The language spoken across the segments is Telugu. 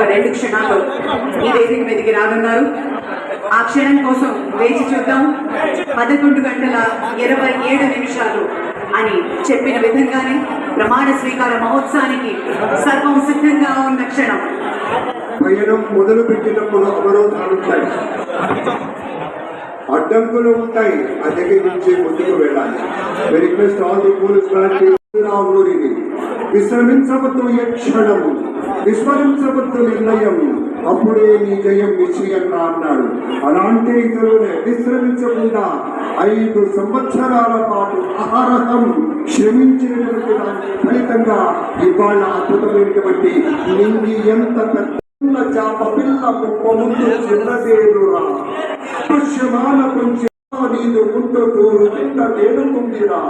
ఒక రెండు క్షణాల్లో ఈ వేదిక మీదకి రానున్నారు. ఆ క్షణం కోసం వేచి చూద్దాం. పదకొండు గంటల ఇరవై ఏడు నిమిషాలు అని చెప్పిన విధంగానే ప్రమాణ స్వీకార మహోత్సవానికి సర్వం సిద్ధంగా ఉన్న క్షణం. పయనం మొదలు పెట్టినప్పుడు అవరోధాలు ఉంటాయి అడ్డంకులు ఉంటాయి అది నుంచి ముందుకు వెళ్ళాలి. రిక్వెస్ట్ ఆల్ ది పోలీస్ రావులూరిని విశ్రమించవద్దు ఏ క్షణము. విస్మరించవద్దు నిర్ణయం అప్పుడే నీ జయం నిశ్చయం అన్నాడు. అలాంటి ఇతరులే విశ్రమించకుండా ఐదు సంవత్సరాల పాటు అహరహం శ్రమించినటువంటి దాని ఫలితంగా ఇవాళ అద్భుతమైనటువంటి నింగి ఎంత పెద్ద చాప పిల్ల ముందు చిన్నదేరురా దృశ్యమాన కొంచెం నీదు ముందు తోరు కింద తేలుతుందిరా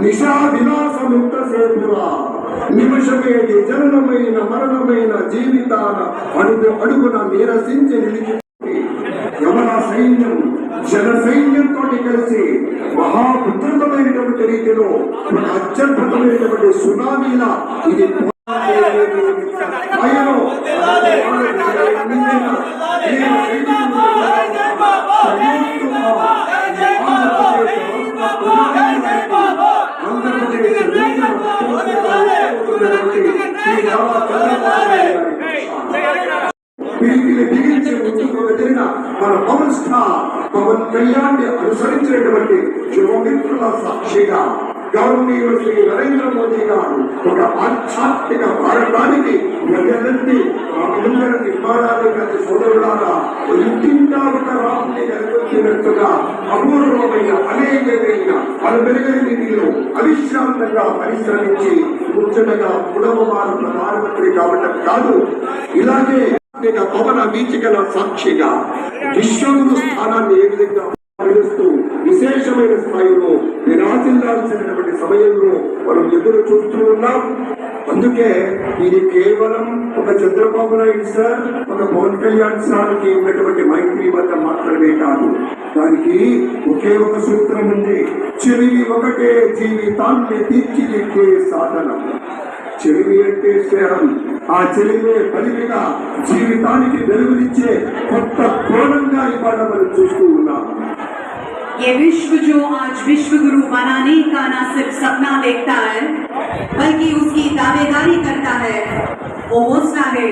నిశా విలాసమింత సేపురా నిమిషమేది జననమైన మరణమైన జీవితాన అడుగు అడుగున నిరసించి నిలిచి యమన సైన్యం జన సైన్యంతో కలిసి మహా రీతిలో అత్యద్భుతమైనటువంటి సునామీల ఇది ఆయనో పిలిపిలి బిగించి ముందుకు వెదిలిన మన పవన్ స్టార్ పవన్ కళ్యాణ్ అనుసరించినటువంటి యువమిత్రుల సాక్షిగా గౌరవనీయులు శ్రీ నరేంద్ర మోదీ గారు ఒక ఆధ్యాత్మిక భారతానికి ప్రజలంటి రామలింగర నిర్మాణాలు ప్రతి సోదరులారా ఇంటింటా ఒక రాముని నెలకొల్పినట్టుగా అపూర్వమైన అనేకమైన అలబెరగని నిధిలో అవిశ్రాంతంగా పరిశ్రమించి ముచ్చటగా పుడవమారు ప్రధానమంత్రి కావటం కాదు. ఇలాగే పవన వీచికల సాక్షిగా విశ్వగురు స్థానాన్ని ఏ విధంగా పరిగణిస్తూ విశేషమైన స్థాయిలో విరాజిల్లాల్సినటువంటి సమయంలో మనం ఎదురు చూస్తూ ఉన్నాం. అందుకే ఇది కేవలం ఒక చంద్రబాబు నాయుడు సార్ ఒక పవన్ కళ్యాణ్ సార్కి ఉన్నటువంటి మైత్రి వద్ద మాత్రమే కాదు. దానికి ఒకే ఒక సూత్రం ఉంది. చెవి ఒకటే జీవితాన్ని తీర్చిదిద్దే సాధనం. చెలిమి అంటే స్నేహం. ఆ చెలిమే బలిమిగా జీవితానికి వెలుగునిచ్చే కొత్త కోణంగా ఇవాళ మనం చూస్తూ ఉన్నాం. ये विश्व जो आज विश्व गुरु बनाने का ना सिर्फ़ सपना देखता है, बल्कि उसकी दावेदारी करता है, वो हो सकता है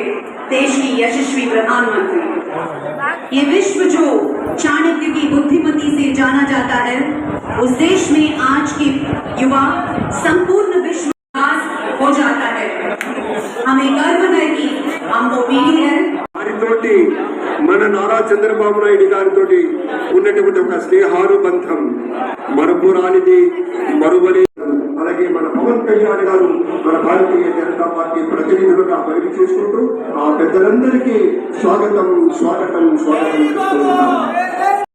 देश की यशस्वी प्रधानमंत्री। ये विश्व जो चाणक्य की बुद्धिमती से जाना जाता है, उस देश में आज के युवा संपूर्ण विश्व हो जाता है। हमें गर्व है कि हम वो पीढ़ी है। మన నారా చంద్రబాబు నాయుడు గారితో ఉన్నటువంటి ఒక స్నేహానుబంధం మరుపురానిది మరువలే అలాగే మన పవన్ కళ్యాణ్ గారు మన భారతీయ జనతా పార్టీ ప్రతినిధులుగా పరిధి చేసుకుంటూ ఆ పెద్దలందరికీ స్వాగతం స్వాగతం స్వాగతం చెప్తూ ఉన్నాం.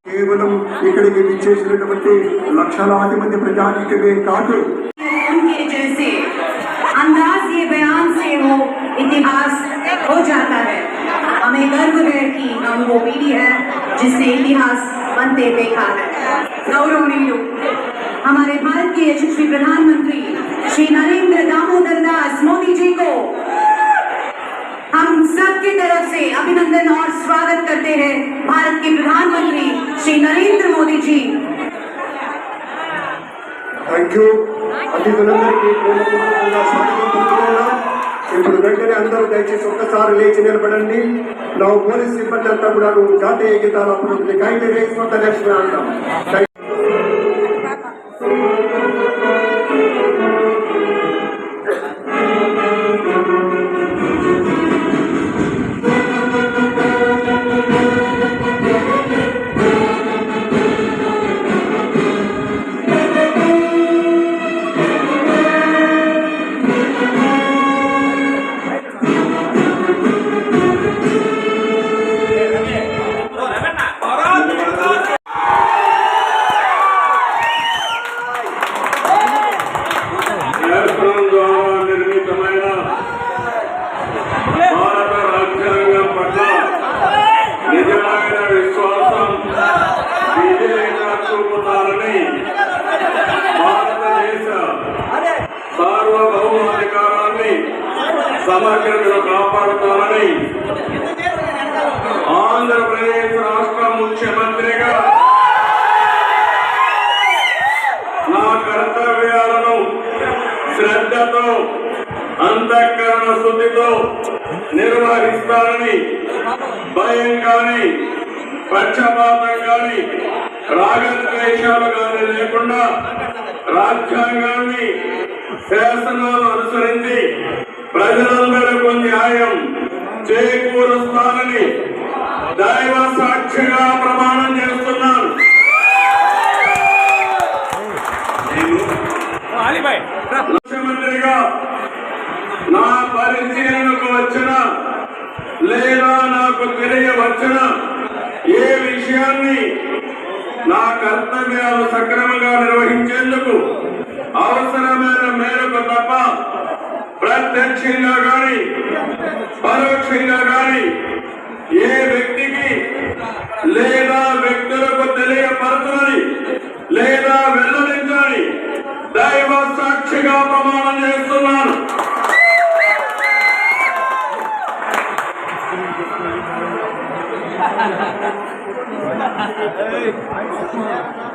కేవలం ఇక్కడికి విచ్చేసినటువంటి లక్షలాది మంది ప్రజానికమే కాదు उनके जैसे अंदाज ये बयान से वो इतिहास हो जाता है हमें गर्व है की वो पीढ़ी है जिसने इतिहास बनते देखा है। गौरवनीय। हमारे भारत के यशस्वी प्रधानमंत्री श्री नरेंद्र दामोदर दास मोदी जी को हम सब की तरफ़ से अभिनंदन और स्वागत करते हैं। भारत के प्रधानमंत्री श्री नरेंद्र मोदी जी। थैंक यू अभिनंदन ఇప్పుడు వెంటనే అందరూ దయచేసి ఒక్కసారి లేచి నిలబడండి. నా పోలీస్ సిబ్బంది అంతా కూడా నువ్వు జాతీయ గీతాలు అప్పుడు కైండ్ రేస్ ఫర్ అంటాం శ్రద్ధతో అంతఃకరణ శుద్ధితో నిర్వహిస్తారని భయం కానీ పక్షపాతం కానీ రాగద్వేషాలు కానీ లేకుండా రాజ్యాంగాన్ని శాసనాలు అనుసరించి ప్రజలందరికీ న్యాయం చేకూరుస్తానని దైవ సాక్షిగా ప్రమాణం చేస్తారు నేను ముఖ్యమంత్రిగా నా పరిశీలనకు వచ్చిన లేదా నాకు తెలియవచ్చిన ఏ విషయాన్ని నా కర్తవ్యాలు సక్రమంగా నిర్వహించేందుకు అవసరమైన మేరకు తప్ప ప్రత్యక్షంగా గాని పరోక్షంగా గాని ఏ వ్యక్తికి లేదా వ్యక్తులకు తెలియపరచని లేదా వెల్లడించని దైవ సాక్షిగా ప్రమాణం చేస్తున్నాను. పారిపోండ్రు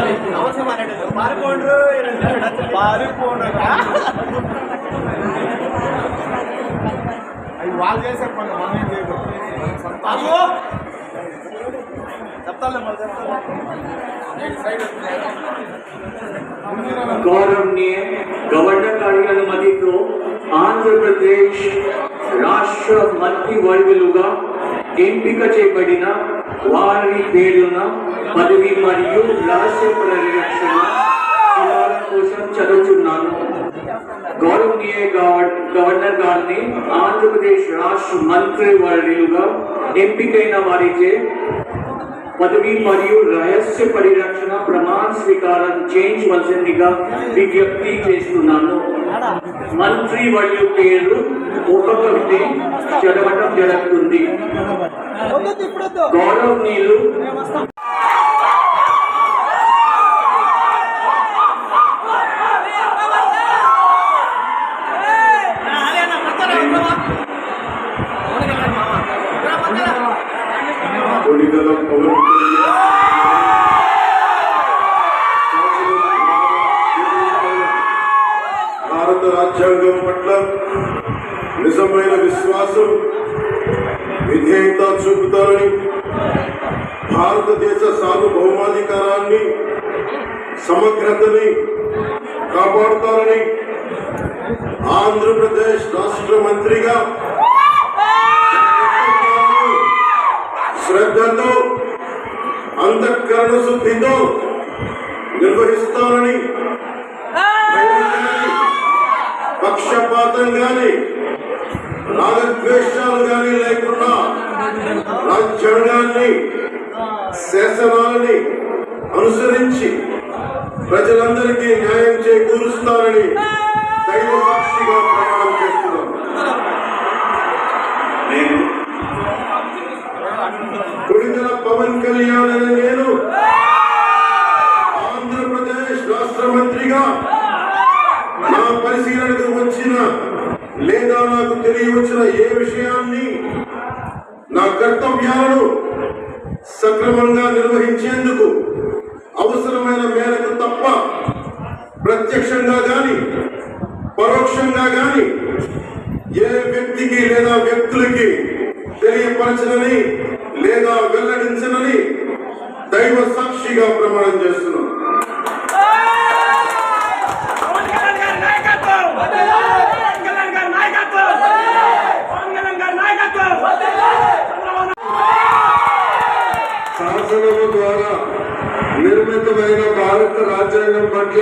అవి వాళ్ళు చేశారు పనులు మనం ఏం చేయకూడదు చెప్తాలే మరి చెప్తాలే गौरवनीय गवर्नर గారి అనుమతితో ఆంధ్రప్రదేశ్ రాష్ట్ర మంత్రివర్యులుగా ఎంపిక చేయబడిన వారి పేర్లున పదవి మరియు రహస్య పరిరక్షణ కోసం చదువుతున్నాను గౌరవనీయ గవర్నర్ గారిని ఆంధ్రప్రదేశ్ రాష్ట్ర మంత్రి మంత్రివర్యులుగా ఎంపికైన వారిచే పదవి మరియు రహస్య పరిరక్షణ ప్రమాణ స్వీకారం చేయించవలసిందిగా విజ్ఞప్తి చేస్తున్నాను. మంత్రి వాళ్ళు పేరు ఒక్కొక్కటి చదవటం జరుగుతుంది. గౌరవనీయులు విధేయత చూపుతారని భారతదేశ సార్వభౌమాధికారాన్ని సమగ్రతని కాపాడుతారని ఆంధ్రప్రదేశ్ రాష్ట్ర మంత్రిగా శ్రద్ధతో అంతఃకరణ శుద్ధితో నిర్వహిస్తానని పక్షపాతం కానీ రాగద్వేషాలు కానీ లేకుండా రాజ్యాంగాన్ని శాసనాలని అనుసరించి ప్రజలందరికీ న్యాయం చేకూరుస్తానని పరోక్షంగా గాని ఏ వ్యక్తికి లేదా వ్యక్తులకి తెలియపరచనని లేదా వెల్లడించనని దైవ సాక్షిగా ప్రమాణం చంద్రబాబు శాసనము ద్వారా నిర్మితమైన భారత రాజ్యాంగం పట్ల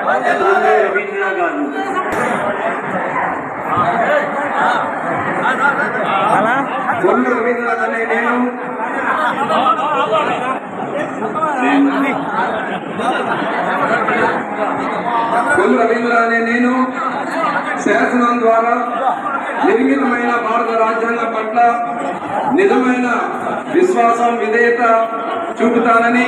తుమ్మల రవీంద్ర గారు కొల్లు రవీంద్రనాథ్ అనే నేను కొల్లు రవీంద్ర అనే నేను శాసనం ద్వారా నిర్మితమైన భారత రాజ్యాంగం పట్ల నిజమైన విశ్వాసం విధేయత చూపుతానని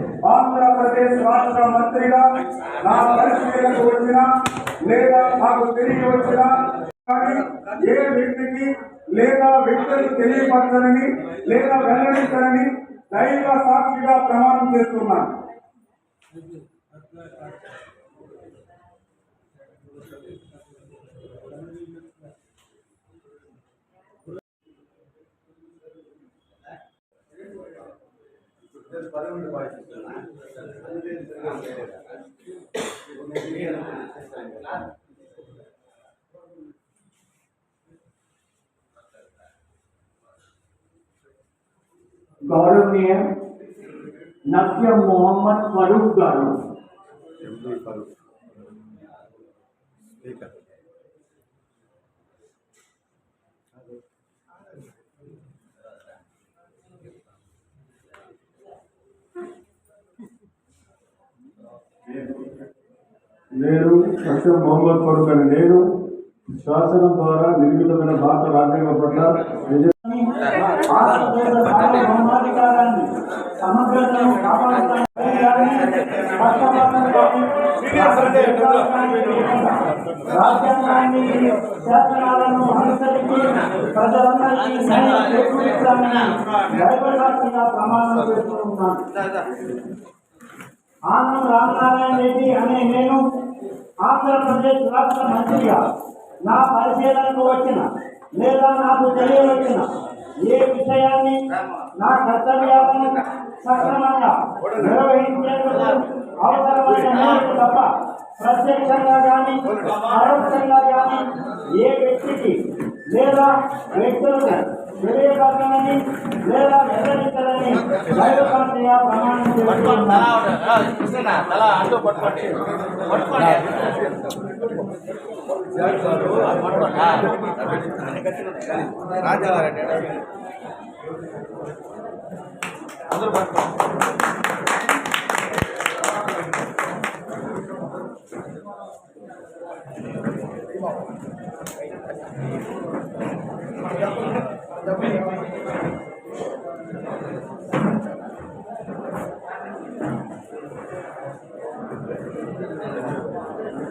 ఆంధ్రప్రదేశ్ రాష్ట్ర మంత్రిగా నా పరిశీలనకు వచ్చిన లేదా నాకు తిరిగి వచ్చిన కానీ ఏ వ్యక్తికి లేదా వ్యక్తులకు తెలియపరచనని లేదా వెల్లడించనని దైవ సాక్షిగా ప్రమాణం చేస్తున్నాను. గౌరవనీయ నస్యం మొహమ్మద్ ఫరూక్ గారు నేను సత్యం మొహమ్మద్ ఫరూక్ అని నేను శాసనం ద్వారా నిర్మితమైన భారత రాజ్యాంగం పట్ల రాజ్యాంగాన్ని శాసనాలను అనుసరించి ప్రజలందరికీ న్యాయం దైవసాక్షిగా ప్రమాణం చేస్తూ ఆనం రామనారాయణ రెడ్డి అనే నేను ఆంధ్రప్రదేశ్ రాష్ట్ర మంత్రిగా నా పరిశీలనకు వచ్చిన లేదా నాకు తెలియవచ్చిన ఏ విషయాన్ని నా కర్తవ్యాలను సక్రమంగా నిర్వహించేందుకు అవసరమైన మేరకు తప్ప ప్రత్యక్షంగా కానీ పరోక్షంగా కానీ ఏ వ్యక్తికి లేదా వ్యక్తులకు తెలియపరచనని లేదా వెల్లడించాలని దైవసాక్షిగా ప్రమాణం పట్టుకోండి. తల కృష్ణ తల అంటూ పట్టుకోండి. పట్టుకోండి. రాజావారెడ్డి అందరూ పట్టుకోండి డబ్బులు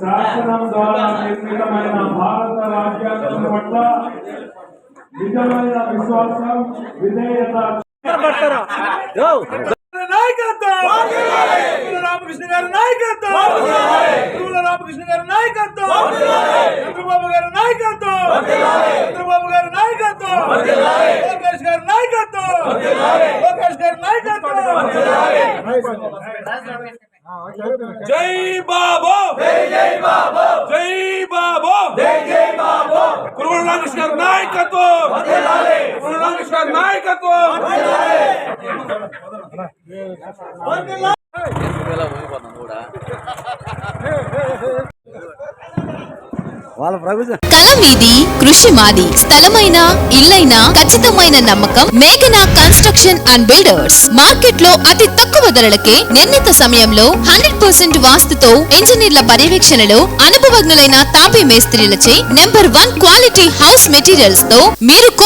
శాసనం ద్వారా నిర్మితమైన భారత రాజ్యాంగం పట్ల నిజమైన విశ్వాసం విధేయత రామకృష్ణ గారి నాయకత్వం రామకృష్ణ గారి నాయకత్వం చంద్రబాబు గారి నాయకత్వం చంద్రబాబు గారి నాయకత్వం లోకేష్ గారి నాయకత్వం లోకేష్ గారి నాయకత్వం జై బాబు జై బాబు! కురుల రామకృష్ణ గారి నాయకత్వం! రామకృష్ణ గారి నాయకత్వం! కళ మీది కృషి మాది స్థలమైన ఇల్లైనా ఖచ్చితమైన నమ్మకం మేఘనా కన్స్ట్రక్షన్ అండ్ బిల్డర్స్. మార్కెట్లో అతి తక్కువ ధరలకే నిర్ణీత సమయంలో హండ్రెడ్ పర్సెంట్ వాస్తుతో ఇంజనీర్ల పర్యవేక్షణలో అనుభవజ్ఞులైన తాపీ మేస్త్రీలచే నెంబర్ వన్ క్వాలిటీ హౌస్ మెటీరియల్స్తో మీరు